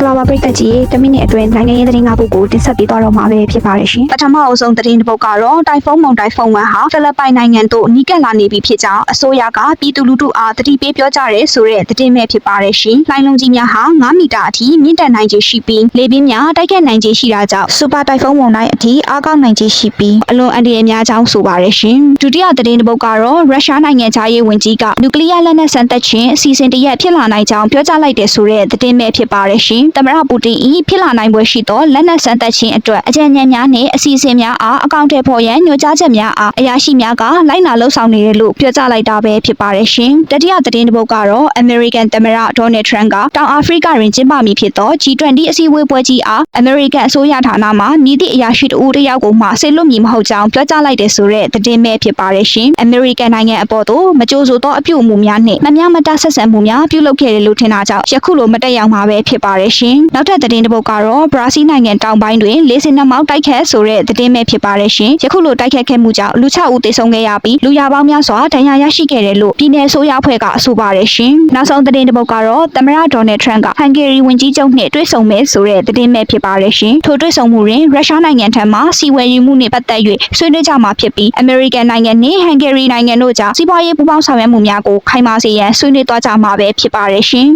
္ဂလာပါပရိသတ်ကြီးတမိနစ်အတွင်းနိုင်ငံရေးသတင်း၅ပုဒ်ကိုတင်ဆက်ပေးသွားတော့မှာပဲဖြစ်ပါတယ်ရှင်ပထမအဆုံးသတင်းတစ်ပုဒ်ကတော့တိုင်ဖုန်းမုန်တိုင်ဖုန်းဝမ်ဟာဖိလစ်ပိုင်နိုင်ငံသို့နီးကပ်လာနေပြီဖြစ်ကြောင်းအစိုးရကပြည်သူလူထုအားတတိပေးပြောကြားရဲဆိုတဲ့သတင်းပဲဖြစ်ပါတယ်ရှင်လိုင်းလုံးကြီးများဟာ9မီတာအထိမြင့်တက်နိုင်ခြေရှိပြီးလေပြင်းများတိုက်ခတ်နိုင်ခြေရှိတာကြောင့်စူပါတိုင်ဖုန်းမုန်တိုင်းအထိအားကောင်းနိုင်ခြေရှိပြီးအလွန်အန္တရာယ်များကြောင်းဆိုပါတယ်ရှင်ဒုတိယသတင်းတစ်ပုဒ်ကတော့ရုရှားနိုင်ငံခြားရေးဝန်ကြီးကနျူကလ িয়ার လက်နက်စမ်းသပ်ခြင်းအစီအစဉ်တရက်ဖြစ်လာနိုင်ကြောင်းပြောကြားလိုက်တဲ့ဆိုတဲ့သတင်းပဲဖြစ်ပါတယ်ရှင်သမ္မတပူတင်ဤဖြစ်လာနိုင်ပွဲရှိသောလက်နက်စမ်းသပ်ခြင်းအတွက်အကြံဉာဏ်များနဲ့အစီအစဉ်များအားအကောင့်ထဲပေါ်ရန်ညွှန်ကြားချက်များအားအရာရှိများကလိုက်နာလှုပ်ဆောင်နေတယ်လို့ပြောကြားလိုက်တာပဲဖြစ်ပါတယ်ရှင်တတိယသတင်းတစ်ပုဒ်ကတော့ American သမ္မတ Donald Trump ကတောင်အာဖရိကတွင်ကျင်းပမည်ဖြစ်သော G20 အစည်းအဝေးပွဲကြီးအား American အစိုးရဌာနမှမြည်သည့်အရာရှိတဦးတစ်ယောက်ကိုမှဆေလွတ်မည်မဟုတ်ကြောင်းပြောကြားလိုက်တဲ့ဆိုတဲ့သတင်းပဲဖြစ်ပါတယ်ရှင် American နိုင်ငံအပေါ်သို့မကြိုဆိုသောအပြုအမူများနှင့်မမျှမတဆက်ဆံမှုများပြုလုပ်ခဲ့တယ်လို့ထင်တာကြောင့်ယခုလိုမတက်ရောက်မှာပဲဖြစ်ပါတယ်ရှင်နောက်ထပ်သတင်းတစ်ပုဒ်ကတော့ဘရာဇီးနိုင်ငံတောင်ပိုင်းတွင်လေးစင်နှမောက်တိုက်ခတ်ဆိုတဲ့သတင်းပဲဖြစ်ပါတယ်ရှင်ယခုလိုတိုက်ခတ်ခဲ့မှုကြောင့်လူ6ဦးသေဆုံးခဲ့ရပြီးလူရပေါင်းများစွာဒဏ်ရာရရှိခဲ့တယ်လို့ပြည်내ဆိုရအဖွဲ့ကဆိုပါတယ်ရှင်နောက်ဆုံးသတင်းတစ်ပုဒ်ကတော့သမ္မတဒေါ်နယ်ထရန့်ကဟန်ဂေရီဝန်ကြီးချုပ်နှင့်တွေ့ဆုံမယ်ဆိုတဲ့သတင်းပဲဖြစ်ပါတယ်ရှင်ထိုတွေ့ဆုံမှုတွင်ရုရှားနိုင်ငံထံမှစီဝယ်ယူမှုနှင့်ပတ်သက်၍ဆွေးနွေးကြမှာဖြစ်ပြီးအမေရိကန်နိုင်ငံနှင့်ဟန်ဂေရီနိုင်ငံတို့ကြားစီးပွားရေးပူးပေါင်းဆောင်ရွက်မှုများကိုခိုင်မာစေရန်ဆွေးနွေးသွားကြမှာပဲဖြစ်ပါတယ်ရှင်